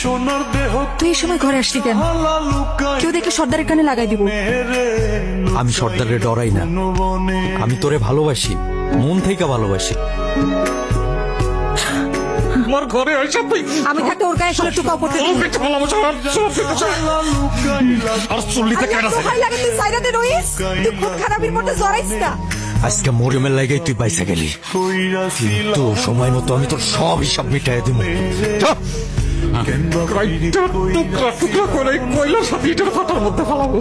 সোনার দেহ তুই এই সময় ঘরে আসলি কেন? কেউ দেখে সর্দারের কানে লাগাই দিব। আমি সর্দারে ডরাই না। আমি তোরে ভালোবাসি মন থেকে ভালোবাসি। আমার ঘরে তুই। আমি থাকতে ওর গায়ে টুকাও পড়তে আর চল্লিতে আছে? লাগে তুই সাইরাতে রইস? তুই খুব খারাপের মধ্যে জড়াইস না আজকে মরিমের লাগাই তুই বাইসা গেলি। তো সময় মতো আমি তোর সব হিসাব মিটাই দিব টুকরা টুকরা করে কয়লা সাথে ফাটার মধ্যে ফেলাবো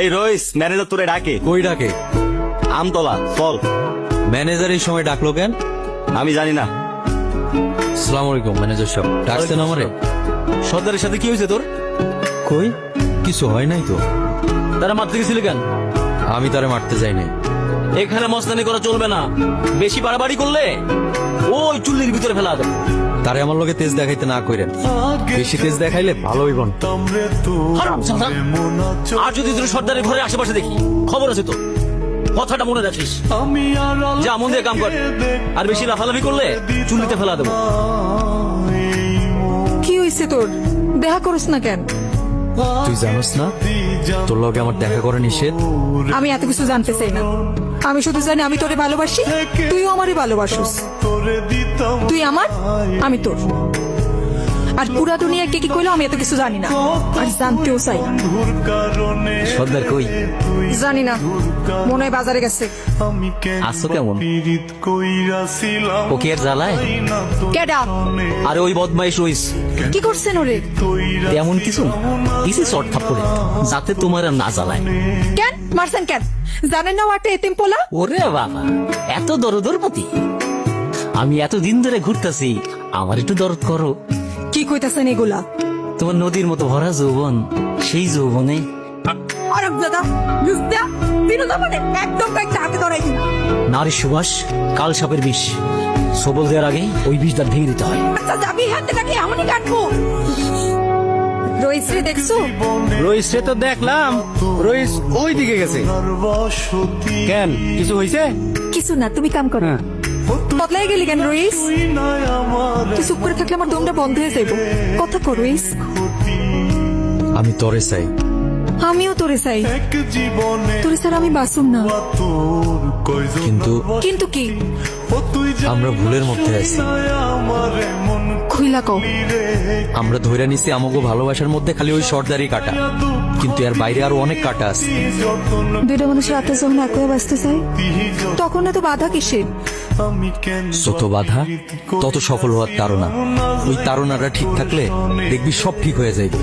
এই রইস ম্যানেজার তোরে ডাকে। কই ডাকে? আমতলা চল ম্যানেজার এই সময় ডাকলো কেন? আমি জানি না। সালাম আলাইকুম ম্যানেজার সাহেব। ডাকছেন আমারে? সর্দারের সাথে কি হয়েছে তোর? কই? কিছু হয় নাই তো। তারা মারতে গেছিল কেন? আমি তারে মারতে যাই নাই এখানে মস্তানি করা চলবে না। বেশি বাড়াবাড়ি করলে ওই চুল্লির ভিতরে ফেলা দেবে। তারে আমার লগে তেজ দেখাইতে না কইরেন। বেশি তেজ দেখাইলে ভালো হইব। আর যদি তোর সর্দারের ঘরের আশেপাশে দেখি খবর আছে তো। কথাটা মনে রাখিস। যা মন দিয়ে কাম কর। আর বেশি লাফালাফি করলে চুল্লিতে ফেলা দেবো। কি হইছে তোর? দেখা করস না কেন? তুই জানোস না? তোর লগে আমার দেখা করে নিষেধ? আমি এত কিছু জানতে চাই না। আমি শুধু জানি আমি তোরে ভালোবাসি তুইও আমারই ভালোবাসিস। তুই আমার আমি তোর। আর পুরা দুনিয়া কে কি কইলো আমি এত কিছু জানি না। আর জানতেও চাই না। সর্দার কই? জানি না। মনে হয় বাজারে গেছে। আসছো কেমন? আর জ্বালায়? কেডা? আরে ওই বদমাইশ রইস। কি করছেন ওরে? তেমন কিছু দিছি শর্ট থাপ্পড়ে। যাতে তোমার আর না জ্বালায়। কেন? মারছেন কেন? জানেন না ও একটা এতিম পোলা? ওরে বাবা এত দরদর প্রতি। আমি এত দিন ধরে ঘুরতেছি আমার একটু দরদ করো। কি কইতাছেন এগুলা? তোমার নদীর মতো ভরা যৌবন সেই যৌবনে। আরব দাদা লুস্তা বিনোদা মানে একদম একটা হাতে ধরাই দিন নারী সুবাস কাল সাপের বিষ। সবল দেওয়ার আগে ওই বিষটা ভেঙে দিতে হয়। আচ্ছা যাবি হাতে নাকি এমনই কাটবো? রইস দেখছ? রইস রে তো দেখলাম। রইস ওই দিকে গেছে কেন কিছু হয়েছে কিছু না তুমি কাম করো। হ্যাঁ। বদলাই গেলি কেন রইস? তুই চুপ করে থাকলে আমার দমটা বন্ধ হয়ে যাইব। কথা কর রইস। আমি তরে চাই। আমিও তোরে চাই। তোরে স্যার আমি বাসুম না। কিন্তু কিন্তু কি? আমরা ভুলের মধ্যে আছি। নাই খুইলা কও। আমরা ধরে নিছি আমাকে ভালোবাসার মধ্যে খালি ওই সর্দারি কাটা। কিন্তু এর বাইরে আরও অনেক কাটা আছে। দুইটা মানুষের রাতে যখন এক হয়ে বাঁচতে চাই তখন এত বাধা কিসের? যত বাধা তত সফল হওয়ার তারা ওই তারণাটা ঠিক থাকলে দেখবি সব ঠিক হয়ে যাইবে।